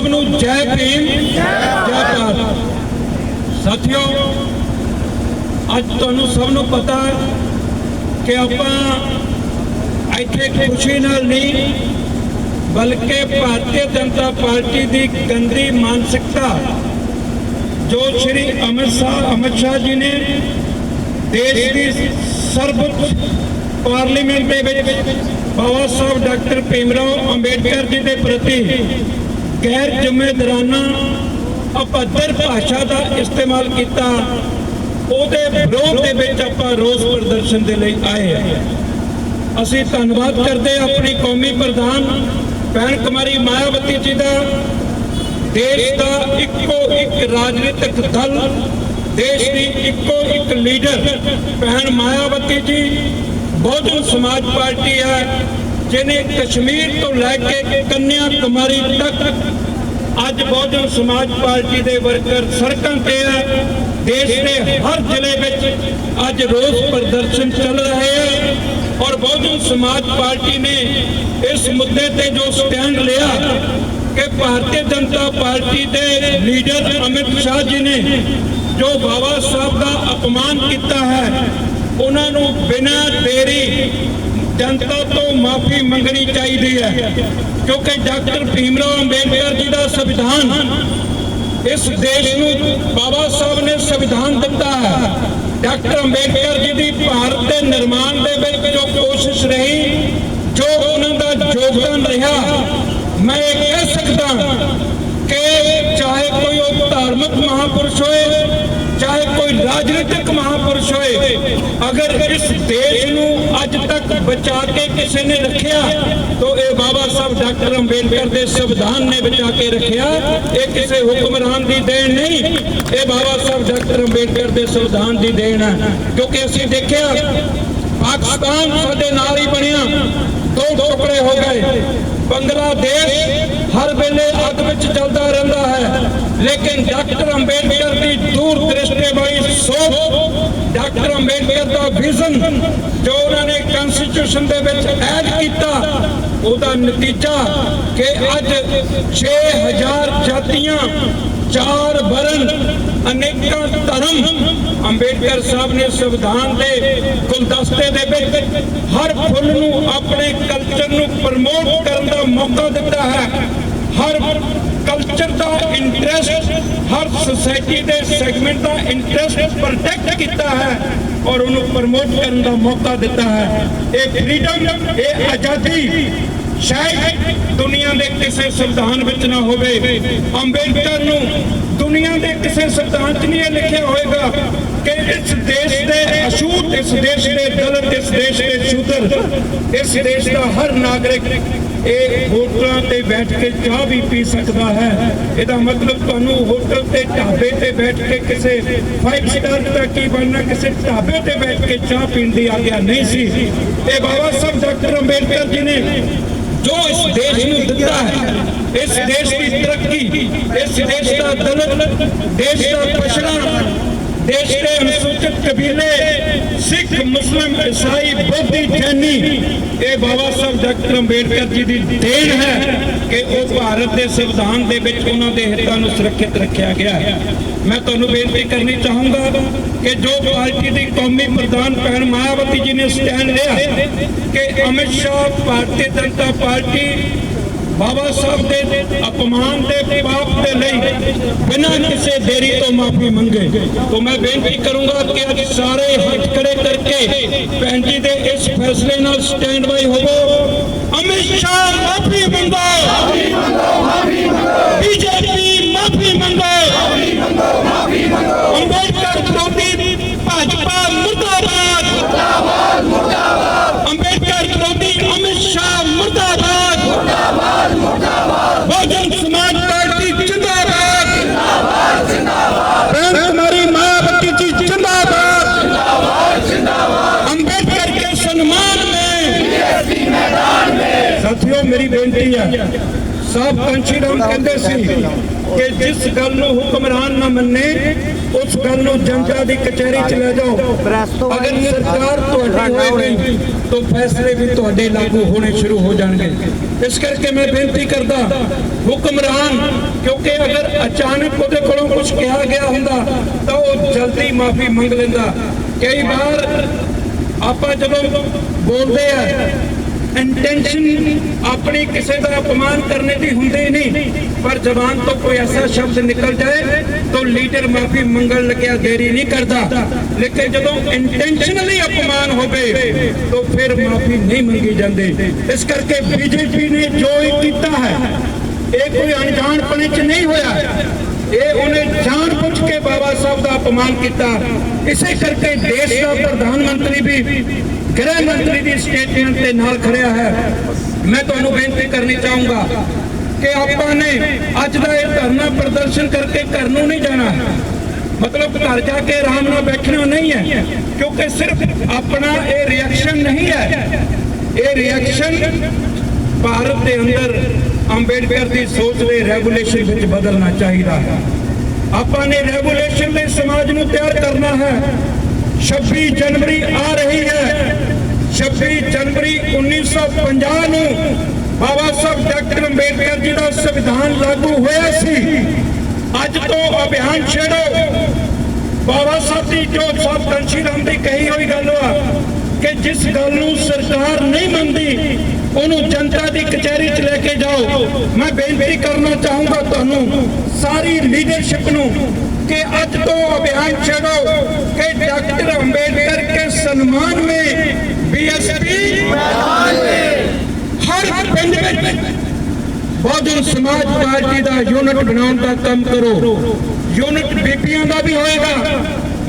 ਸਭ ਨੂੰ ਜੈ ਭੀਮ, ਜੈ ਭਾਰਤ। ਸਾਥੀਓ, ਅੱਜ ਤੁਹਾਨੂੰ ਸਭ ਨੂੰ ਪਤਾ ਹੈ ਕਿ ਆਪਾਂ ਇੱਥੇ ਖੁਸ਼ੀ ਨਾਲ ਨਹੀਂ, ਬਲਕਿ ਭਾਰਤੀ ਜਨਤਾ ਪਾਰਟੀ ਦੀ ਗੰਦੀ ਮਾਨਸਿਕਤਾ, ਜੋ ਸ਼੍ਰੀ ਅਮਿਤ ਸ਼ਾਹ ਅਮਿਤ ਸ਼ਾਹ ਜੀ ਨੇ ਦੇਸ਼ ਦੀ ਸਰਬਉੱਚ ਪਾਰਲੀਮੈਂਟ ਦੇ ਵਿੱਚ ਬਾਬਾ ਸਾਹਿਬ ਡਾਕਟਰ ਭੀਮਰਾਓ ਅੰਬੇਡਕਰ ਜੀ ਦੇ ਪ੍ਰਤੀ ਗੈਰ ਜ਼ਿੰਮੇਦਾਰਾਨਾ ਅਪੱਧਰ ਭਾਸ਼ਾ ਦਾ ਇਸਤੇਮਾਲ ਕੀਤਾ, ਉਹਦੇ ਵਿਰੋਧ ਦੇ ਵਿੱਚ ਆਪਾਂ ਰੋਸ ਪ੍ਰਦਰਸ਼ਨ ਦੇ ਲਈ ਆਏ ਹਾਂ। ਅਸੀਂ ਧੰਨਵਾਦ ਕਰਦੇ ਹਾਂ ਆਪਣੀ ਕੌਮੀ ਪ੍ਰਧਾਨ ਭੈਣ ਕੁਮਾਰੀ ਮਾਇਆਵਤੀ ਜੀ ਦਾ। ਦੇਸ਼ ਦਾ ਇੱਕੋ ਇੱਕ ਰਾਜਨੀਤਿਕ ਦਲ, ਦੇਸ਼ ਦੀ ਇੱਕੋ ਇੱਕ ਲੀਡਰ ਭੈਣ ਮਾਇਆਵਤੀ ਜੀ, ਬਹੁਜਨ ਸਮਾਜ ਪਾਰਟੀ ਹੈ। ਜਿਹਨੇ ਕਸ਼ਮੀਰ ਤੋਂ ਲੈ ਕੇ ਕੰਨਿਆ ਕੁਮਾਰੀ ਤੱਕ ਅੱਜ ਬਹੁਜਨ ਸਮਾਜ ਪਾਰਟੀ ਦੇ ਵਰਕਰ ਸੜਕਾਂ ਤੇ ਹੈ ਦੇਸ਼ ਦੇ ਹਰ ਜ਼ਿਲ੍ਹੇ ਵਿੱਚ ਅੱਜ ਰੋਸ ਪ੍ਰਦਰਸ਼ਨ ਚੱਲ ਰਹੇ ਹੈ ਔਰ ਬਹੁਜਨ ਸਮਾਜ ਪਾਰਟੀ ਨੇ ਇਸ ਮੁੱਦੇ ਤੇ ਜੋ ਸਟੈਂਡ ਲਿਆ ਕਿ ਭਾਰਤੀ ਜਨਤਾ ਪਾਰਟੀ ਦੇ ਲੀਡਰ ਅਮਿਤ ਸ਼ਾਹ ਜੀ ਨੇ ਜੋ ਬਾਬਾ ਸਾਹਿਬ ਦਾ ਅਪਮਾਨ ਕੀਤਾ ਹੈ, ਉਹਨਾਂ ਨੂੰ ਬਿਨਾਂ ਦੇਰੀ ਜਨਤਾ ਤੋਂ ਮਾਫੀ ਮੰਗਣੀ ਚਾਹੀਦੀ ਹੈ। ਕਿਉਂਕਿ ਡਾਕਟਰ ਭੀਮਰਾਓ ਅੰਬੇਡਕਰ ਜੀ ਦਾ ਸੰਵਿਧਾਨ ਇਸ ਦੇਸ਼ ਨੂੰ ਬਾਬਾ ਸਾਹਿਬ ਨੇ ਸੰਵਿਧਾਨ ਦਿੱਤਾ ਹੈ। ਡਾਕਟਰ ਅੰਬੇਡਕਰ ਜੀ ਦੀ ਭਾਰਤ ਦੇ ਨਿਰਮਾਣ ਦੇ ਵਿੱਚ ਜੋ ਕੋਸ਼ਿਸ਼ ਰਹੀ, ਜੋ ਉਹਨਾਂ ਦਾ ਯੋਗਦਾਨ ਰਿਹਾ, ਮੈਂ ਇਹ ਕਹਿ ਸਕਦਾ ਕਿ ਚਾਹੇ ਕੋਈ ਉਹ ਧਾਰਮਿਕ ਮਹਾਪੁਰਸ਼ ਹੋਏ, ਚਾਹੇ ਕੋਈ ਰਾਜਨੀਤਿਕ ਮਹਾਪੁਰਸ਼ ਹੋਏ, ਅਗਰ ਇਸ ਦੇਸ਼ ਅੱਜ ਤੱਕ ਬਚਾ ਕੇ ਕਿਸੇ ਨੇ ਰੱਖਿਆ? ਤਾਂ ਇਹ ਬਾਬਾ ਸਾਹਿਬ ਡਾਕਟਰ ਅੰਬੇਡਕਰ ਦੇ ਸੰਵਿਧਾਨ ਨੇ ਬਚਾ ਕੇ ਰੱਖਿਆ। ਇਹ ਕਿਸੇ ਹੁਕਮਰਾਨ ਦੀ ਦੇਣ ਨਹੀਂ। ਇਹ ਬਾਬਾ ਸਾਹਿਬ ਡਾਕਟਰ ਅੰਬੇਡਕਰ ਦੇ ਸੰਵਿਧਾਨ ਦੀ ਦੇਣ ਹੈ। ਕਿਉਂਕਿ ਅਸੀਂ ਦੇਖਿਆ, ਪਾਕਿਸਤਾਨ ਸਾਡੇ ਨਾਲ ਹੀ ਬਣਿਆ। ਦੋ ਟੁਕੜੇ ਹੋ ਗਏ। ਬੰਗਲਾਦੇਸ਼ ਹਰ ਵੇਲੇ ਅੱਗ ਵਿੱਚ ਚੱਲਦਾ ਰਹਿੰਦਾ ਹੈ। ਲੇਕਿਨ ਡਾਕਟਰ ਅੰਬੇਡਕਰ ਦੀ ਦੂਰ ਦ੍ਰਿਸ਼ਟੀ ਵਾਲੀ ਸੋਚ ਡਾਕਟਰ ਅੰਬੇਡਕਰ ਦਾ ਵਿਜ਼ਨ ਜੋ ਉਹਨਾਂ ਨੇ ਕਨਸਟੀਟਿਊਸ਼ਨ ਦੇ ਵਿੱਚ ਐਡ ਕੀਤਾ, ਉਹਦਾ ਨਤੀਜਾ ਕਿ ਅੱਜ 6000 ਜਾਤੀਆਂ ਚਾਰ ਵਰਨ ਅਨੇਕਾਂ ਧਰਮ ਅੰਬੇਡਕਰ ਸਾਹਿਬ ਨੇ ਸੰਵਿਧਾਨ ਦੇ ਗੁਲਦਸਤੇ ਦੇ ਵਿੱਚ ਹਰ ਫੁੱਲ ਨੂੰ ਆਪਣੇ ਕਲਚਰ ਨੂੰ ਪ੍ਰਮੋਟ ਕਰਨ ਦਾ ਮੌਕਾ ਦਿੱਤਾ ਹੈ। ਹਰ ਕਲਚਰ ਦਾ ਇੰਟਰਸਟ ਹਰ ਸੋਸਾਇਟੀ ਦੇ ਸੈਗਮੈਂਟ ਦਾ ਇੰਟਰਸਟ ਪ੍ਰੋਟੈਕਟ ਕੀਤਾ ਹੈ ਔਰ ਉਹਨੂੰ ਪ੍ਰਮੋਟ ਕਰਨ ਦਾ ਮੌਕਾ ਦਿੱਤਾ ਹੈ। ਇਹ ਫ੍ਰੀडम ਇਹ ਆਜ਼ਾਦੀ ਸ਼ਾਇਦ ਦੁਨੀਆ ਦੇ ਕਿਸੇ ਸੰਵਿਧਾਨ ਵਿੱਚ ਨਾ ਹੋਵੇ। ਅੰਬੇਡਕਰ ਨੂੰ ਦੁਨੀਆ ਦੇ ਕਿਸੇ ਸੰਵਿਧਾਨ 'ਚ ਨਹੀਂ ਇਹ ਲਿਖਿਆ ਹੋਏਗਾ ਕਿ ਇਸ ਦੇਸ਼ ਦੇ ਅਛੂਤ, ਇਸ ਦੇਸ਼ ਦੇ ਦਲਿਤ, ਇਸ ਦੇਸ਼ ਦੇ ਸ਼ੂਦਰ, ਇਸ ਦੇਸ਼ ਦਾ ਹਰ ਨਾਗਰਿਕ ਇਹ ਹੋਟਲਾਂ ਤੇ ਬੈਠ ਕੇ ਚਾਹ ਵੀ ਪੀ ਸਕਦਾ ਹੈ। ਇਹਦਾ ਮਤਲਬ ਤੁਹਾਨੂੰ ਹੋਟਲ ਤੇ ਢਾਬੇ ਤੇ ਬੈਠ ਕੇ ਕਿਸੇ 5 ਸਟਾਰ ਦਾ ਕੀ ਬਣਨਾ, ਕਿਸੇ ਢਾਬੇ ਤੇ ਬੈਠ ਕੇ ਚਾਹ ਪੀਣ ਦੀ ਆਗਿਆ ਨਹੀਂ ਸੀ। ਇਹ ਬਾਬਾ ਸਾਹਿਬ ਡਾਕਟਰ ਅੰਬੇਡਕਰ ਜੀ ਨੇ ਜੋ ਇਸ ਦੇਸ਼ ਨੂੰ ਦਿੱਤਾ ਹੈ, ਇਸ ਦੇਸ਼ ਦੀ ਤਰੱਕੀ, ਇਸ ਦੇਸ਼ ਦਾ ਦਲਿਤ, ਦੇਸ਼ ਦਾ ਪਛੜਾ ਦੇਸ਼ ਦੇ ਅਨੁਸੂਚਿਤ ਕਬੀਲੇ ਸਿੱਖ, ਮੁਸਲਿਮ ਈਸਾਈ ਬੋਧੀ, ਜੈਨੀ, ਇਹ ਬਾਬਾ ਸਾਹਿਬ ਡਾਕਟਰ ਅੰਬੇਡਕਰ ਜੀ ਦੀ ਦੇਣ ਹੈ ਕਿ ਉਹ ਭਾਰਤ ਦੇ ਸੰਵਿਧਾਨ ਦੇ ਵਿੱਚ ਉਹਨਾਂ ਦੇ ਹਿੱਤਾਂ ਨੂੰ ਸੁਰੱਖਿਅਤ ਰੱਖਿਆ ਗਿਆ ਹੈ। ਮੈਂ ਤੁਹਾਨੂੰ ਬੇਨਤੀ ਕਰਨੀ ਚਾਹੂੰਗਾ ਕਿ ਜੋ ਪਾਰਟੀ ਦੀ ਕੌਮੀ ਪ੍ਰਧਾਨ ਭੈਣ ਮਾਇਆਵਤੀ ਜੀ ਨੇ ਸਟੈਂਡ ਲਿਆ ਕਿ ਅਮਿਤ ਸ਼ਾਹ, ਭਾਰਤੀ ਜਨਤਾ ਪਾਰਟੀ ਬਾਬਾ ਸਾਹਿਬ ਦੇ ਅਪਮਾਨ ਦੇ ਪਾਪ ਦੇ ਲਈ ਬਿਨਾਂ ਕਿਸੇ ਦੇਰੀ ਤੋਂ ਮਾਫੀ ਮੰਗੇ। ਤਾਂ ਮੈਂ ਬੇਨਤੀ ਕਰੂੰਗਾ ਕਿ ਅੱਜ ਸਾਰੇ ਹੱਥ ਖੜੇ ਕਰਕੇ ਭੈਣ ਜੀ ਦੇ ਇਸ ਫੈਸਲੇ ਨਾਲ ਸਟੈਂਡ ਬਾਈ ਹੋਵੋ। ਅਮਿਤ ਸ਼ਾਹ ਮਾਫੀ ਮੰਗੋ। ਮਾਫੀ ਮੰਗੋ ਮਾਫੀ ਮੰਗੋ। ਬੀਜੇਪੀ ਮਾਫੀ ਮੰਗੋ। ਗਈ ਹੈ ਸਾਹਿਬ ਪੰਛੀ ਰਾਮ ਕਹਿੰਦੇ ਸੀ ਕਿ ਜਿਸ ਗੱਲ ਨੂੰ ਹੁਕਮਰਾਨ ਨਾ ਮੰਨੇ, ਉਸ ਗੱਲ ਨੂੰ ਜਨਤਾ ਦੀ ਕਚਹਿਰੀ ਚ ਲੈ ਜਾਓ। ਅਗਰ ਸਰਕਾਰ ਤੁਹਾਡੀ ਹੋਏਗੀ, ਤਾਂ ਫੈਸਲੇ ਵੀ ਤੁਹਾਡੇ ਲਾਗੂ ਹੋਣੇ ਸ਼ੁਰੂ ਹੋ ਜਾਣਗੇ। ਇਸ ਕਰਕੇ ਮੈਂ ਬੇਨਤੀ ਕਰਦਾ, ਹੁਕਮਰਾਨ, ਕਿਉਂਕਿ ਅਗਰ ਅਚਾਨਕ ਉਹਦੇ ਕੋਲੋਂ ਕੁਝ ਕਿਹਾ ਗਿਆ ਹੁੰਦਾ, ਤਾਂ ਉਹ ਜਲਦੀ ਮਾਫੀ ਮੰਗ ਲੈਂਦਾ। ਕਈ ਵਾਰ ਆਪਾਂ ਜਦੋਂ ਬੋਲਦੇ ਆ ਇੰਟੈਂਸ਼ਨ ਆਪਣੀ ਕਿਸੇ ਦਾ ਅਪਮਾਨ ਕਰਨੇ ਦੀ ਹੁੰਦੀ ਨਹੀਂ, ਪਰ ਜ਼ਬਾਨ ਤੋਂ ਕੋਈ ਐਸਾ ਸ਼ਬਦ ਨਿਕਲ ਜਾਏ ਤਾਂ ਲੀਡਰ ਮਾਫੀ ਮੰਗਣ ਲੱਗਿਆ ਦੇਰੀ ਨਹੀਂ ਕਰਦਾ। ਲੇਕਿਨ ਜਦੋਂ ਇੰਟੈਂਸ਼ਨਲੀ ਅਪਮਾਨ ਹੋਵੇ, ਤਾਂ ਫਿਰ ਮਾਫੀ ਨਹੀਂ ਮੰਗੀ ਜਾਂਦੀ। ਇਸ ਕਰਕੇ ਬੀਜੇਪੀ ਨੇ ਜੋ ਇਹ ਕੀਤਾ ਹੈ, ਇਹ ਕੋਈ ਅਣਜਾਣਪਣੇ ਚ ਨਹੀਂ ਹੋਇਆ। ਇਹ ਉਹਨੇ ਜਾਣ ਪੁੱਛ ਕੇ ਬਾਬਾ ਸਾਹਿਬ ਦਾ ਅਪਮਾਨ ਕੀਤਾ। ਇਸੇ ਕਰਕੇ ਦੇਸ਼ ਦਾ ਪ੍ਰਧਾਨ ਮੰਤਰੀ ਵੀ ਗ੍ਰਹਿ ਮੰਤਰੀ ਦੀ ਸਟੇਟਮੈਂਟ ਦੇ ਨਾਲ ਖੜਿਆ ਹੈ। ਮੈਂ ਤੁਹਾਨੂੰ ਬੇਨਤੀ ਕਰਨੀ ਚਾਹੂੰਗਾ ਕਿ ਆਪਾਂ ਨੇ ਅੱਜ ਦਾ ਇਹ ਧਰਨਾ ਪ੍ਰਦਰਸ਼ਨ ਕਰਕੇ ਘਰ ਨੂੰ ਨਹੀਂ ਜਾਣਾ। ਮਤਲਬ ਘਰ ਜਾ ਕੇ ਆਰਾਮ ਨਾਲ ਬੈਠਣਾ ਨਹੀਂ ਹੈ, ਕਿਉਂਕਿ ਸਿਰਫ ਆਪਣਾ ਇਹ ਰਿਐਕਸ਼ਨ ਨਹੀਂ ਹੈ। ਇਹ ਰਿਐਕਸ਼ਨ ਭਾਰਤ ਦੇ ਅੰਦਰ ਅੰਬੇਡਕਰ ਦੀ ਸੋਚ ਦੇ ਰੈਗੂਲੇਸ਼ਨ ਵਿੱਚ ਬਦਲਣਾ ਚਾਹੀਦਾ ਹੈ। ਆਪਾਂ ਨੇ ਰੈਗੂਲੇਸ਼ਨ ਦੇ ਸਮਾਜ ਨੂੰ ਤਿਆਰ ਕਰਨਾ ਹੈ। 26 ਜਨਵਰੀ ਆ ਰਹੀ ਹੈ 26 ਜਨਵਰੀ 1950 ਨੂੰ ਬਾਬਾ ਸਾਹਿਬ ਡਾਕਟਰ ਅੰਬੇਡਕਰ ਜੀ ਦਾ ਸੰਵਿਧਾਨ ਲਾਗੂ ਹੋਇਆ ਸੀ। ਅੱਜ ਤੋਂ ਅਭਿਆਨ ਛੇੜੋ। ਬਾਬਾ ਸਾਹਿਬ ਦੀ ਜੋ ਸਾਹਿਬ ਕੰਸ਼ੀ ਰਾਮ ਦੀ ਕਹੀ ਹੋਈ ਗੱਲ ਆ ਕਿ ਜਿਸ ਗੱਲ ਨੂੰ ਸਰਕਾਰ ਨਹੀਂ ਮੰਨਦੀ ਉਹਨੂੰ ਜਨਤਾ ਦੀ ਕਚਹਿਰੀ 'ਚ ਲੈ ਕੇ ਜਾਓ। ਮੈਂ ਬੇਨਤੀ ਕਰਨਾ ਚਾਹੂੰਗਾ ਤੁਹਾਨੂੰ ਸਾਰੀ ਲੀਡਰਸ਼ਿਪ ਨੂੰ ਕਿ ਅੱਜ ਤੋਂ ਅਭਿਆਨ ਛੇੜੋ ਕਿ ਡਾਕਟਰ ਅੰਬੇਡਕਰ ਕੇ ਸਨਮਾਨ ਵਿੱਚ ਬੀਐਸਪੀ ਮੈਦਾਨ ਵਿੱਚ ਹਰ ਪਿੰਡ ਵਿੱਚ ਬਹੁਜਨ ਸਮਾਜ ਪਾਰਟੀ ਦਾ ਯੂਨਿਟ ਬਣਾਉਣ ਦਾ ਕੰਮ ਕਰੋ। ਯੂਨਿਟ ਬੀਬੀਆਂ ਦਾ ਵੀ ਹੋਏਗਾ,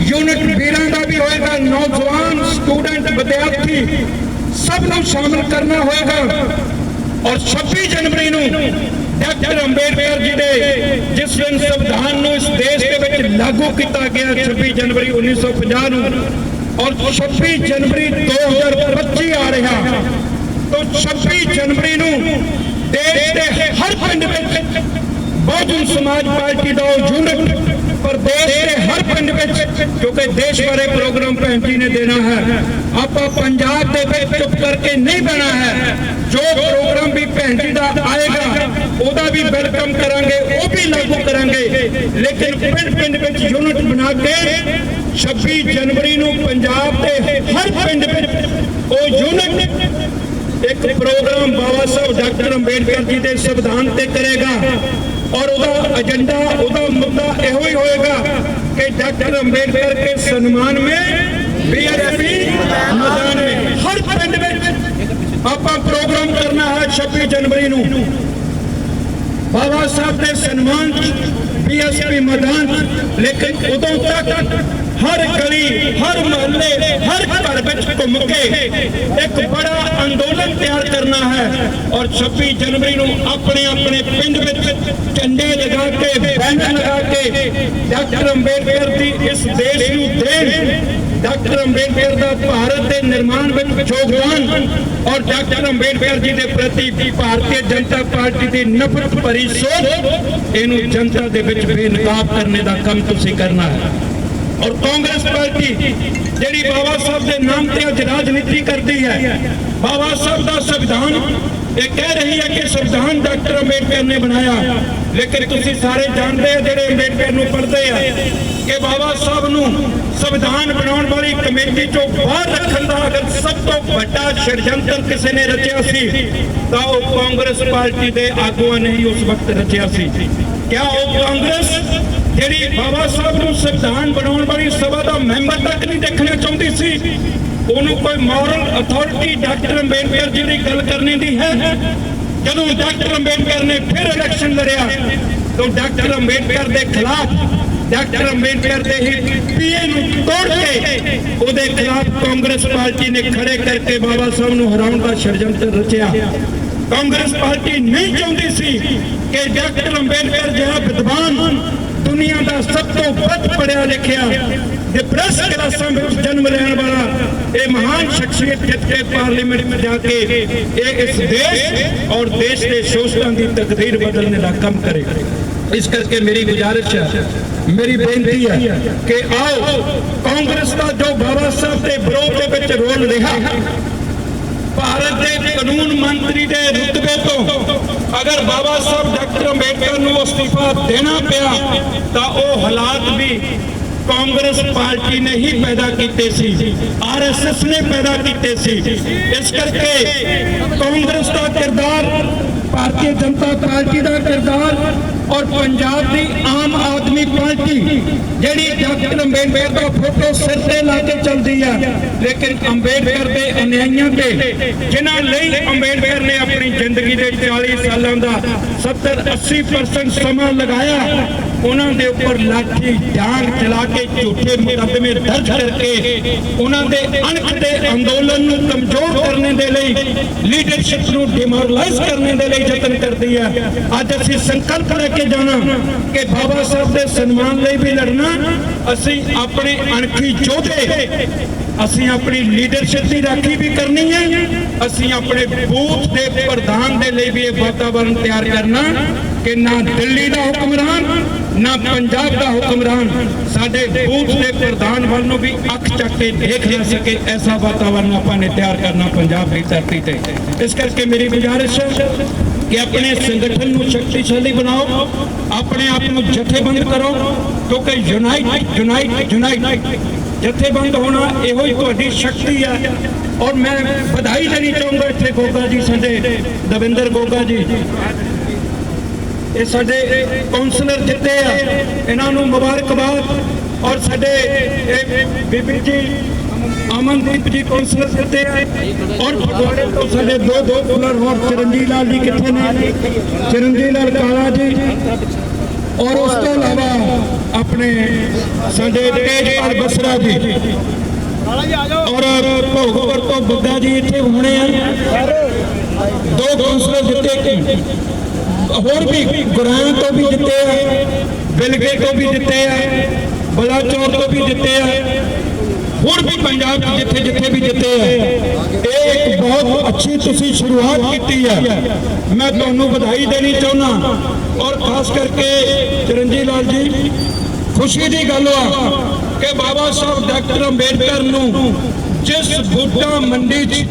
ਯੂਨਿਟ ਵੀਰਾਂ ਦਾ ਵੀ ਹੋਏਗਾ, ਨੌਜਵਾਨ, ਸਟੂਡੈਂਟ, ਵਿਦਿਆਰਥੀ ਸਭ ਨੂੰ ਸ਼ਾਮਲ ਕਰਨਾ ਹੋਏਗਾ। ਔਰ 26 ਜਨਵਰੀ ਨੂੰ ਡਾਕਟਰ ਅੰਬੇਡਕਰ ਜੀ ਦੇ ਜਿਸ ਦਿਨ ਸੰਵਿਧਾਨ ਨੂੰ ਇਸ ਦੇਸ਼ ਦੇ ਵਿੱਚ ਲਾਗੂ ਕੀਤਾ ਗਿਆ 26 ਜਨਵਰੀ 1950 ਨੂੰ, ਔਰ 26 ਜਨਵਰੀ 2025 ਆ ਰਿਹਾ, ਤੋਂ 26 ਜਨਵਰੀ ਨੂੰ ਦੇਸ਼ ਦੇ ਹਰ ਪਿੰਡ ਵਿੱਚ ਬਹੁਜਨ ਸਮਾਜ ਪਾਰਟੀ ਦਾ ਉਹ ਯੂਨਿਟ ਪ੍ਰਦੇਸ਼ ਦੇ ਹਰ ਪਿੰਡ ਵਿੱਚ, ਕਿਉਂਕਿ ਦੇਸ਼ ਬਾਰੇ ਪ੍ਰੋਗਰਾਮ ਭੈਣ ਜੀ ਨੇ ਦੇਣਾ ਹੈ, ਆਪਾਂ ਪੰਜਾਬ ਦੇ ਵਿੱਚ ਚੁੱਪ ਕਰਕੇ ਨਹੀਂ ਬਹਿਣਾ ਹੈ। ਜੋ ਪ੍ਰੋਗਰਾਮ ਵੀ ਭੈਣ ਜੀ ਦਾ ਆਏਗਾ, ਉਹਦਾ ਵੀ ਵੈਲਕਮ ਕਰਾਂਗੇ, ਉਹ ਵੀ ਲਾਗੂ ਕਰਾਂਗੇ। ਲੇਕਿਨ ਪਿੰਡ ਪਿੰਡ ਵਿੱਚ ਯੂਨਿਟ ਬਣਾ ਕੇ 26 ਜਨਵਰੀ ਨੂੰ ਪੰਜਾਬ ਦੇ ਹਰ ਪਿੰਡ ਵਿੱਚ ਉਹ ਯੂਨਿਟ ਇੱਕ ਪ੍ਰੋਗਰਾਮ ਬਾਬਾ ਸਾਹਿਬ ਡਾਕਟਰ ਅੰਬੇਡਕਰ ਜੀ ਦੇ ਸੰਵਿਧਾਨ ਤੇ ਕਰੇਗਾ ਔਰ ਉਹਦਾ ਏਜੰਡਾ ਉਹਦਾ ਮੁੱਦਾ ਇਹੋ ਹੀ ਹੋਏਗਾ ਕਿ ਡਾਕਟਰ ਅੰਬੇਡਕਰ ਕੇ ਸਨਮਾਨ ਵਿੱਚ ਬੀਆਰਐਫੀ ਮੈਦਾਨ ਵਿੱਚ ਹਰ ਪਿੰਡ ਵਿੱਚ ਆਪਾਂ ਪ੍ਰੋਗਰਾਮ ਕਰਨਾ ਹੈ 26 ਜਨਵਰੀ ਨੂੰ। ਬਾਬਾ ਸਾਹਿਬ ਦੇ ਸਨਮਾਨ ਬੀਐਸਪੀ ਮੈਦਾਨ ਲੇਕਿਨ ਉਦੋਂ ਤੱਕ ਹਰ ਗਲੀ, ਹਰ ਮਹੱਲੇ, ਹਰ ਘਰ ਵਿੱਚ ਘੁੰਮ ਕੇ ਇੱਕ ਬੜਾ ਅੰਦੋਲਨ ਤਿਆਰ ਕਰਨਾ ਹੈ ਔਰ 26 ਜਨਵਰੀ ਨੂੰ ਆਪਣੇ ਆਪਣੇ ਪਿੰਡ ਵਿੱਚ ਝੰਡੇ ਲਗਾ ਕੇ, ਬੈਨਰ ਲਗਾ ਕੇ ਡਾਕਟਰ ਅੰਬੇਡਕਰ ਦੀ ਇਸ ਦੇਸ਼ ਨੂੰ ਦੇਣ, ਡਾਕਟਰ ਅੰਬੇਡਕਰ ਦਾ ਭਾਰਤ ਦੇ ਨਿਰਮਾਣ ਵਿੱਚ ਯੋਗਦਾਨ ਔਰ ਡਾਕਟਰ ਅੰਬੇਡਕਰ ਜੀ ਦੇ ਪ੍ਰਤੀ ਭਾਰਤੀ ਜਨਤਾ ਪਾਰਟੀ ਦੀ ਨਫ਼ਰਤ ਭਰੀ ਸੋਚ, ਇਹਨੂੰ ਜਨਤਾ ਦੇ ਵਿੱਚ ਬੇਨਕਾਬ ਕਰਨੇ ਦਾ ਕੰਮ ਤੁਸੀਂ ਕਰਨਾ ਹੈ। ਔਰ ਕਾਂਗਰਸ ਪਾਰਟੀ ਜਿਹੜੀ ਬਾਬਾ ਸਾਹਿਬ ਦੇ ਨਾਮ ਤੇ ਅੱਜ ਰਾਜਨੀਤੀ ਕਰਦੀ ਹੈ, ਬਾਬਾ ਸਾਹਿਬ ਦਾ ਸੰਵਿਧਾਨ, ਇਹ ਕਹਿ ਰਹੀ ਹੈ ਕਿ ਸੰਵਿਧਾਨ ਡਾਕਟਰ ਅੰਬੇਡਕਰ ਨੇ ਬਣਾਇਆ। ਲੇਕਿਨ ਤੁਸੀਂ ਸਾਰੇ ਜਾਣਦੇ ਆ ਜਿਹੜੇ ਅੰਬੇਡਕਰ ਨੂੰ ਪੜ੍ਹਦੇ ਆ, ਕਿ ਬਾਬਾ ਸਾਹਿਬ ਨੂੰ ਸੰਵਿਧਾਨ ਬਣਾਉਣ ਵਾਲੀ ਕਮੇਟੀ ਚੋਂ ਬਾਹਰ ਰੱਖਣ ਦਾ ਅਗਰ ਸਭ ਤੋਂ ਵੱਡਾ ਛੜਯੰਤਰ ਕਿਸੇ ਨੇ ਰਚਿਆ ਸੀ, ਤਾਂ ਉਹ ਕਾਂਗਰਸ ਪਾਰਟੀ ਦੇ ਆਗੂਆਂ ਨੇ ਹੀ ਉਸ ਵਕਤ ਰਚਿਆ ਸੀ। ਕਿਆ ਉਹ ਕਾਂਗਰਸ ਜਿਹੜੀ ਬਾਬਾ ਸਾਹਿਬ ਨੂੰ ਸੰਵਿਧਾਨ ਬਣਾਉਣ ਵਾਲੀ ਸਭਾ ਦਾ ਮੈਂਬਰ ਤੱਕ ਨਹੀਂ ਦੇਖਣਾ ਚਾਹੁੰਦੀ ਸੀ, ਉਹਨੂੰ ਕੋਈ ਮੋਰਲ ਅਥਾਰਟੀ ਡਾਕਟਰ ਅੰਬੇਡਕਰ ਜੀ ਦੀ ਗੱਲ ਕਰਨੀ ਦੀ ਹੈ? ਜਦੋਂ ਡਾਕਟਰ ਅੰਬੇਡਕਰ ਨੇ ਫਿਰ ਇਲੈਕਸ਼ਨ ਲੜਿਆ, ਤਾਂ ਡਾਕਟਰ ਅੰਬੇਡਕਰ ਦੇ ਖਿਲਾਫ, ਡਾਕਟਰ ਅੰਬੇਡਕਰ ਦੇ ਹੀ ਪੀਏ ਨੂੰ ਤੋੜ ਕੇ ਉਹਦੇ ਖਿਲਾਫ ਕਾਂਗਰਸ ਪਾਰਟੀ ਨੇ ਖੜੇ ਕਰਕੇ ਬਾਬਾ ਸਾਹਿਬ ਨੂੰ ਹਰਾਉਣ ਦਾ ਸ਼ਰਜੰਤਰ ਰਚਿਆ। ਕਾਂਗਰਸ ਪਾਰਟੀ ਨਹੀਂ ਚਾਹੁੰਦੀ ਸੀ ਕਿ ਡਾਕਟਰ ਅੰਬੇਡਕਰ ਜਿਹੜਾ ਵਿਦਵਾਨ ਦੁਨੀਆ ਦਾ ਸਭ ਤੋਂ ਵੱਧ ਪੜਿਆ ਲਿਖਿਆ ਤੇ ਪ੍ਰੈਸ ਕਲਾਸਾਂ ਵਿੱਚ ਜਨਮ ਲੈਣ ਵਾਲਾ ਇਹ ਮਹਾਨ ਸ਼ਖਸੀਅਤ ਜਿੱਤ ਕੇ ਪਾਰਲੀਮੈਂਟ ਵਿੱਚ ਜਾ ਕੇ ਇਹ ਇਸ ਦੇਸ਼ ਔਰ ਦੇਸ਼ ਦੇ ਸ਼ੋਸ਼ਕਾਂ ਦੀ ਤਕਦੀਰ ਬਦਲਣੇ ਦਾ ਕੰਮ ਕਰੇ। ਇਸ ਕਰਕੇ ਮੇਰੀ ਗੁਜ਼ਾਰਿਸ਼ ਹੈ, ਮੇਰੀ ਬੇਨਤੀ ਹੈ ਕਿ ਆਓ ਕਾਂਗਰਸ ਦਾ ਜੋ ਬਾਬਾ ਸਾਹਿਬ ਦੇ ਵਿਰੋਧ ਦੇ ਵਿੱਚ ਰੋਲ ਰਿਹਾ, ਭਾਰਤ ਦੇ ਕਾਨੂੰਨ ਮੰਤਰੀ ਦੇ ਰੁਤਬੇ ਤੋਂ ਅਗਰ ਬਾਬਾ ਸਾਹਿਬ ਡਾਕਟਰ ਅੰਬੇਡਕਰ ਨੂੰ ਅਸਤੀਫਾ ਦੇਣਾ ਪਿਆ, ਤਾਂ ਉਹ ਹਾਲਾਤ ਵੀ ਕਾਂਗਰਸ ਪਾਰਟੀ ਨੇ ਹੀ ਪੈਦਾ ਕੀਤੇ ਸੀ ਆਰਐਸਐਸ ਨੇ ਪੈਦਾ ਕੀਤੇ ਸੀ। ਇਸ ਕਰਕੇ ਕਾਂਗਰਸ ਦਾ ਕਿਰਦਾਰ, ਭਾਰਤੀ ਜਨਤਾ ਪਾਰਟੀ ਦਾ ਕਿਰਦਾਰ ਔਰ ਪੰਜਾਬ ਦੀ ਆਮ ਆਦਮੀ ਪਾਰਟੀ ਜਿਹੜੀ ਡਾਕਟਰ ਅੰਬੇਡਕਰ ਦਾ ਫੋਟੋ ਸਿਰ ਤੇ ਲਾ ਕੇ ਚੱਲਦੀ ਆ, ਲੇਕਿਨ ਅੰਬੇਡਕਰ ਦੇ ਅਨਿਆਈਆਂ ਤੇ, ਜਿਨ੍ਹਾਂ ਲਈ ਅੰਬੇਡਕਰ ਨੇ ਆਪਣੀ ਜ਼ਿੰਦਗੀ ਦੇ 40 ਸਾਲਾਂ ਦਾ 70 80% ਸਮਾਂ ਲਗਾਇਆ ਉਹਨਾਂ ਦੇ ਉੱਪਰ ਲਾਠੀ ਜਾਨ ਚਲਾ ਕੇ ਝੂਠੇ ਮੁਕੱਦਮੇ ਦਰਜ ਕਰਕੇ ਉਹਨਾਂ ਦੇ ਅਣਖ ਦੇ ਅੰਦੋਲਨ ਨੂੰ ਕਮਜ਼ੋਰ ਕਰਨ ਦੇ ਲਈ ਲੀਡਰਸ਼ਿਪ ਨੂੰ ਡਿਮੋਰਲਾਈਜ਼ ਕਰਨ ਦੇ ਲਈ ਯਤਨ ਕਰਦੀ ਹੈ। ਅੱਜ ਅਸੀਂ ਸੰਕਲਪ ਲੈ ਕੇ ਜਾਣਾ ਕਿ ਬਾਬਾ ਸਾਹਿਬ ਦੇ ਸਨਮਾਨ ਲਈ ਵੀ ਲੜਨਾ, ਅਸੀਂ ਆਪਣੇ ਅਣਖੀ ਯੋਧੇ, ਅਸੀਂ ਆਪਣੀ ਲੀਡਰਸ਼ਿਪ ਦੀ ਰਾਖੀ ਵੀ ਕਰਨੀ ਹੈ, ਅਸੀਂ ਆਪਣੇ ਬੂਥ ਦੇ ਪ੍ਰਧਾਨ ਦੇ ਲਈ ਵੀ ਇਹ ਵਾਤਾਵਰਣ ਤਿਆਰ ਕਰਨਾ ਕਿ ਨਾ ਦਿੱਲੀ ਦਾ ਹੁਕਮਰਾਨ ਨਾ ਪੰਜਾਬ ਦਾ ਹੁਕਮਰਾਨ, ਸਾਡੇ ਬੂਥ ਦੇ ਪ੍ਰਧਾਨ ਵੱਲ ਨੂੰ ਵੀ ਅੱਖ ਚੱਕ ਕੇ ਦੇਖ ਰਿਹਾ ਸੀ ਕਿ ਐਸਾ ਵਾਤਾਵਰਣ ਆਪਾਂ ਨੇ ਤਿਆਰ ਕਰਨਾ ਪੰਜਾਬ ਦੀ ਧਰਤੀ ਤੇ। ਇਸ ਕਰਕੇ ਮੇਰੀ ਗੁਜ਼ਾਰਿਸ਼ ਹੈ ਕਿ ਆਪਣੇ ਸੰਗਠਨ ਨੂੰ ਸ਼ਕਤੀਸ਼ਾਲੀ ਬਣਾਓ, ਆਪਣੇ ਆਪ ਨੂੰ ਜਥੇਬੰਦ ਕਰੋ, ਕਿਉਂਕਿ ਯੂਨਾਈਟ ਯੂਨਾਈਟ ਯੂਨਾਈਟ ਜਥੇਬੰਦ ਹੋਣਾ ਇਹੋ ਹੀ ਤੁਹਾਡੀ ਸ਼ਕਤੀ ਹੈ ਔਰ ਮੈਂ ਵਧਾਈ ਦੇਣੀ ਚਾਹੁੰਦਾ ਇੱਥੇ ਗੋਗਾ ਜੀ, ਸਾਡੇ ਦਵਿੰਦਰ ਗੋਗਾ ਜੀ। ਇਹ ਸਾਡੇ ਕਾਉਂਸਲਰ ਜਿੱਤੇ ਆ। ਇਹਨਾਂ ਨੂੰ ਮੁਬਾਰਕਬਾਦ। ਔਰ ਸਾਡੇ ਬੀਬੀ ਜੀ, ਅਮਨਦੀਪ ਜੀ ਕਾਉਂਸਲਰ ਜਿੱਤੇ ਆ। ਔਰ ਫਗਵਾੜੇ ਤੋਂ ਸਾਡੇ ਦੋ ਦੋ ਕਾਉਂਸਲਰ ਹੋਰ, ਚਰਨਜੀਤ ਲਾਲ ਜੀ ਕਿੱਥੇ ਨੇ? ਚਰਨਜੀਤ ਲਾਲ ਕਾਲਾ ਜੀ। ਔਰ ਉਸ ਤੋਂ ਇਲਾਵਾ ਆਪਣੇ ਸਾਡੇ ਤੇਜਪਾਲ ਬਸਰਾ ਜੀ। ਔਰ ਭੋਗਪੁਰ ਤੋਂ ਬੱਗਾ ਜੀ ਇੱਥੇ ਹੋਣੇ ਆ। ਦੋ ਕਾਉਂਸਲਰ ਜਿੱਤੇ ਹੋਰ ਵੀ ਗੁਰਾਂ ਤੋਂ ਵੀ ਜਿੱਤੇ ਆ, ਬਿਲਗੇ ਤੋਂ ਵੀ ਜਿੱਤੇ ਆ, ਬਲਾਚੌਰ ਤੋਂ ਵੀ ਜਿੱਤੇ ਆ, ਹੋਰ ਵੀ ਪੰਜਾਬ ਜਿੱਥੇ ਜਿੱਥੇ ਵੀ ਜਿੱਤੇ ਆ। ਇਹ ਇੱਕ ਬਹੁਤ ਅੱਛੀ ਤੁਸੀਂ ਸ਼ੁਰੂਆਤ ਕੀਤੀ ਆ। ਮੈਂ ਤੁਹਾਨੂੰ ਵਧਾਈ ਦੇਣੀ ਚਾਹੁੰਦਾ ਔਰ ਖਾਸ ਕਰਕੇ ਚਰਨਜੀਤ ਲਾਲ ਜੀ, ਖੁਸ਼ੀ ਦੀ ਗੱਲ ਆ ਕਿ ਬਾਬਾ ਸਾਹਿਬ ਡਾਕਟਰ ਅੰਬੇਡਕਰ ਨੂੰ ਜਿਸ ਬੂਟਾ ਮੰਡੀ 'ਚ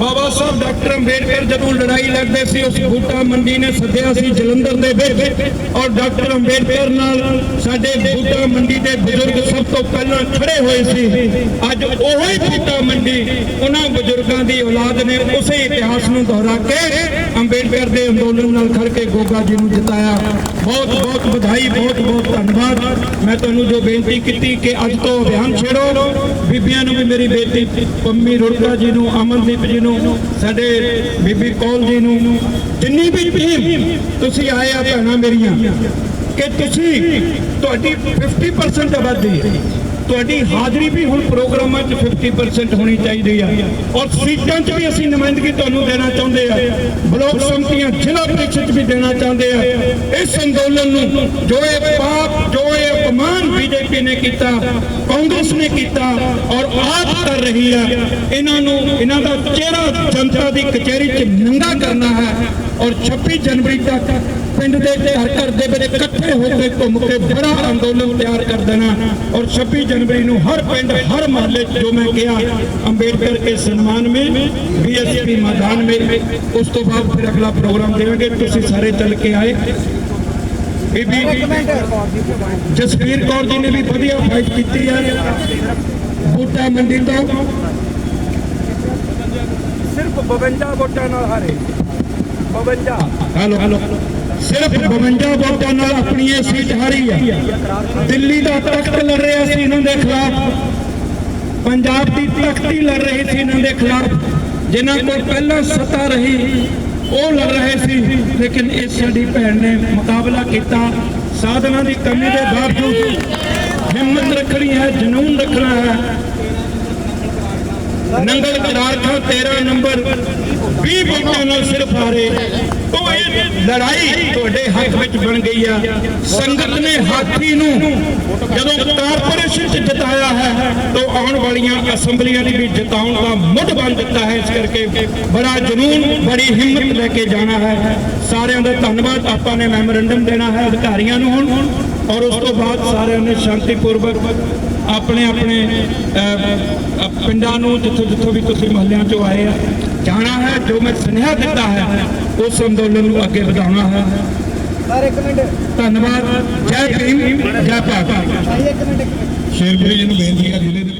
ਬਾਬਾ ਸਾਹਿਬ, ਡਾਕਟਰ ਅੰਬੇਡਕਰ ਜਦੋਂ ਲੜਾਈ ਲੜਦੇ ਸੀ, ਉਸ ਬੂਟਾ ਮੰਡੀ ਨੇ ਸੱਦਿਆ ਸੀ ਜਲੰਧਰ ਦੇ ਵਿੱਚ ਔਰ ਡਾਕਟਰ ਅੰਬੇਡਕਰ ਨਾਲ ਸਾਡੇ ਬੂਟਾ ਮੰਡੀ ਦੇ ਬਜ਼ੁਰਗ ਸਭ ਤੋਂ ਪਹਿਲਾਂ ਖੜੇ ਹੋਏ ਸੀ। ਅੱਜ ਉਹੀ ਬੂਟਾ ਮੰਡੀ ਉਹਨਾਂ ਬਜ਼ੁਰਗਾਂ ਦੀ ਔਲਾਦ ਨੇ ਉਸੇ ਇਤਿਹਾਸ ਨੂੰ ਦੁਹਰਾ ਕੇ ਅੰਬੇਡਕਰ ਦੇ ਅੰਦੋਲਨ ਨਾਲ ਖੜ ਕੇ ਗੋਗਾ ਜੀ ਨੂੰ ਜਿਤਾਇਆ। ਬਹੁਤ ਬਹੁਤ ਵਧਾਈ, ਬਹੁਤ ਬਹੁਤ ਧੰਨਵਾਦ। ਮੈਂ ਤੁਹਾਨੂੰ ਜੋ ਬੇਨਤੀ ਕੀਤੀ ਕਿ ਅੱਜ ਤੋਂ ਅਭਿਆਨ ਛੇੜੋ। ਬੀਬੀਆਂ ਨੂੰ ਵੀ ਮੇਰੀ ਬੇਨਤੀ, ਪੰਮੀ ਰੁੜਕਾ ਜੀ ਨੂੰ, ਅਮਨਦੀਪ ਜੀ ਨੂੰ, ਸਾਡੇ ਬੀਬੀ ਕੌਲ ਜੀ ਨੂੰ, ਜਿੰਨੀ ਵੀ ਟੀਮ ਤੁਸੀਂ ਆਏ ਆ ਭੈਣਾਂ ਮੇਰੀਆਂ, ਕਿ ਤੁਸੀਂ ਤੁਹਾਡੀ 50% ਆਬਾਦੀ ਹੈ। ਤੁਹਾਡੀ ਹਾਜ਼ਰੀ ਵੀ ਹੁਣ ਪ੍ਰੋਗਰਾਮਾਂ 'ਚ 50% ਹੋਣੀ ਚਾਹੀਦੀ ਆ। ਔਰ ਸੀਟਾਂ 'ਚ ਵੀ ਅਸੀਂ ਨੁਮਾਇੰਦਗੀ ਤੁਹਾਨੂੰ ਦੇਣਾ ਚਾਹੁੰਦੇ ਆ। ਬਲਾਕ ਸੰਮਤੀਆਂ ਜ਼ਿਲ੍ਹਾ ਪ੍ਰੀਸ਼ਦ 'ਚ ਵੀ ਦੇਣਾ ਚਾਹੁੰਦੇ ਆ। ਇਸ ਅੰਦੋਲਨ ਨੂੰ ਜੋ ਇਹ ਪਾਪ, ਜੋ ਇਹ ਅਪਮਾਨ ਬੀਜੇਪੀ ਨੇ ਕੀਤਾ ਕਾਂਗਰਸ ਨੇ ਕੀਤਾ ਔਰ ਆਪ ਕਰ ਰਹੀ ਆ ਇਹਨਾਂ ਨੂੰ ਇਹਨਾਂ ਦਾ ਚਿਹਰਾ ਜਨਤਾ ਦੀ ਕਚਹਿਰੀ 'ਚ ਨੰਗਾ ਕਰਨਾ ਹੈ ਔਰ 26 ਜਨਵਰੀ ਤੱਕ ਪਿੰਡ ਦੇ ਘਰ ਘਰ ਦੇ ਵਿੱਚ ਇਕੱਠੇ ਹੋ ਕੇ ਘੁੰਮ ਕੇ ਬੜਾ ਅੰਦੋਲਨ ਤਿਆਰ ਕਰ ਦੇਣਾ ਔਰ 26 जनवरी ਨੂੰ ਹਰ ਪਿੰਡ ਹਰ ਮਹੱਲੇ 'ਚ ਜੋ ਮੈਂ ਕਿਹਾ ਅੰਬੇਡਕਰ ਕੇ ਸਨਮਾਨ में बीएसपी मैदान में ਉਸ ਤੋਂ ਬਾਅਦ ਫਿਰ ਅਗਲਾ ਪ੍ਰੋਗਰਾਮ ਦੇਵਾਂਗੇ ਤੁਸੀਂ ਸਾਰੇ ਚੱਲ ਕੇ ਆਏ ਬੀਬੀ ਜਸਵੀਰ ਕੌਰ ਜੀ ਨੇ ਵੀ ਵਧੀਆ ਫਾਈਟ ਕੀਤੀ ਹੈ ਬੂਟਾ ਮੰਡੀ ਤੋਂ। ਸਿਰਫ 52 ਵੋਟਾਂ ਨਾਲ ਹਾਰੇ। 52 ਹੈਲੋ ਹੈਲੋ। ਸਿਰਫ 52 ਵੋਟਾਂ ਨਾਲ ਆਪਣੀ ਇਹ ਸੀਟ ਹਾਰੀ ਹੈ ਦਿੱਲੀ ਦਾ ਤਖਤ ਲੜ ਰਿਹਾ ਸੀ ਇਹਨਾਂ ਦੇ ਖਿਲਾਫ। ਪੰਜਾਬ ਦੀ ਤਖਤੀ ਲੜ ਰਹੀ ਸੀ ਇਹਨਾਂ ਦੇ ਖਿਲਾਫ। ਜਿਨ੍ਹਾਂ ਕੋਲ ਪਹਿਲਾਂ ਸੱਤਾ ਰਹੀ। ਉਹ ਲੜ ਰਹੇ ਸੀ, ਲੇਕਿਨ ਇਸ ਸਾਡੀ ਭੈਣ ਨੇ ਮੁਕਾਬਲਾ ਕੀਤਾ। ਸਾਧਨਾਂ ਦੀ ਕਮੀ ਦੇ ਬਾਵਜੂਦ ਹਿੰਮਤ ਰੱਖਣੀ ਹੈ, ਜਨੂਨ ਰੱਖਣਾ ਹੈ। ਨੰਗਲ ਕਰਾਰਖਾ 13 ਨੰਬਰ 20 ਵੋਟਾਂ ਨਾਲ ਸਿਰਫ ਹਾਰੇ। ਉਹ ਇਹ ਲੜਾਈ ਤੁਹਾਡੇ ਹੱਕ ਵਿੱਚ ਬਣ ਗਈ ਆ। ਸੰਗਤ ਨੇ ਹਾਥੀ ਨੂੰ ਜਦੋਂ ਕਾਰਪੋਰੇਸ਼ਨ 'ਚ ਜਿਤਾਇਆ ਹੈ, ਤਾਂ ਆਉਣ ਵਾਲੀਆਂ ਅਸੈਂਬਲੀਆਂ ਦੀ ਵੀ ਜਿਤਾਉਣ ਦਾ ਮੁੱਢ ਬਣ ਦਿੱਤਾ ਹੈ। ਇਸ ਕਰਕੇ ਬੜਾ ਜਨੂਨ, ਬੜੀ ਹਿੰਮਤ ਲੈ ਕੇ ਜਾਣਾ ਹੈ। ਸਾਰਿਆਂ ਦਾ ਧੰਨਵਾਦ। ਆਪਾਂ ਨੇ ਮੈਮੋਰੈਂਡਮ ਦੇਣਾ ਹੈ ਅਧਿਕਾਰੀਆਂ ਨੂੰ ਹੁਣ। ਔਰ ਉਸ ਤੋਂ ਬਾਅਦ ਸਾਰਿਆਂ ਨੇ ਸ਼ਾਂਤੀਪੂਰਵਕ ਆਪਣੇ ਆਪਣੇ ਪਿੰਡਾਂ ਨੂੰ ਜਿੱਥੋਂ ਜਿੱਥੋਂ ਵੀ ਤੁਸੀਂ ਮਹੱਲਿਆਂ ਚੋਂ ਆਏ ਆ ਜਾਣਾ ਹੈ ਜੋ ਮੈਂ ਸੁਨੇਹਾ ਦਿੱਤਾ ਹੈ ਉਸ ਅੰਦੋਲਨ ਨੂੰ ਅੱਗੇ ਵਧਾਉਣਾ ਹੈ। ਸਰ ਇੱਕ ਮਿੰਟ। ਧੰਨਵਾਦ। ਜੈ ਭੀਮ ਜੈ ਭਾਰਤ। ਸ਼ੇਰਪੁਰੀ ਜੀ ਨੂੰ ਬੇਨਤੀ ਹੈ ਜ਼ਿਲ੍ਹੇ